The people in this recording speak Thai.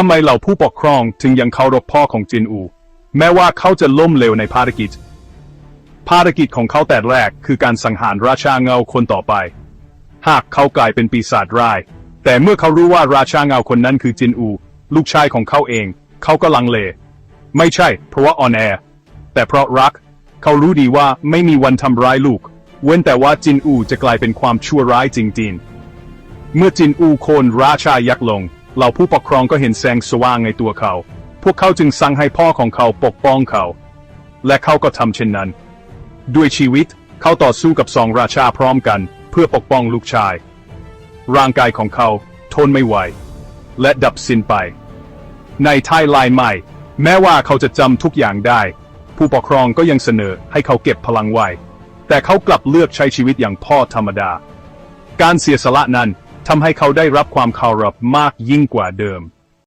ทำไมเหล่าผู้ปกครองถึงยังเคารพพ่อของจินอู แม้ว่าเขาจะล้มเหลวในภารกิจ ภารกิจของเขาแต่แรกคือการสังหารราชาเงาคนต่อไป หากเขากลายเป็นปีศาจร้าย แต่เมื่อเขารู้ว่าราชาเงาคนนั้นคือจินอู ลูกชายของเขาเอง เขาก็ลังเล ไม่ใช่ เพราะว่าอ่อนแอ แต่เพราะรัก เขารู้ดีว่าไม่มีวันทำร้ายลูก เว้นแต่ว่าจินอูจะกลายเป็นความชั่วร้ายจริงๆ เมื่อจินอูโคนราชายักษ์ลง เหล่าผู้ปกครองก็เห็นแสงสว่างในตัวเขา พวกเขาจึงสั่งให้พ่อของเขาปกป้องเขา และเขาก็ทำเช่นนั้น ด้วยชีวิตเขาต่อสู้กับสองราชาพร้อมกัน เพื่อปกป้องลูกชาย ร่างกายของเขาทนไม่ไหว และดับสิ้นไป ในไทยไลน์ใหม่ แม้ว่าเขาจะจำทุกอย่างได้ ผู้ปกครองก็ยังเสนอให้เขาเก็บพลังไว้ แต่เขากลับเลือกใช้ชีวิตอย่างพ่อธรรมดา การเสียสละนั้น ทำให้เขาได้รับความเคารพมากยิ่งกว่าเดิม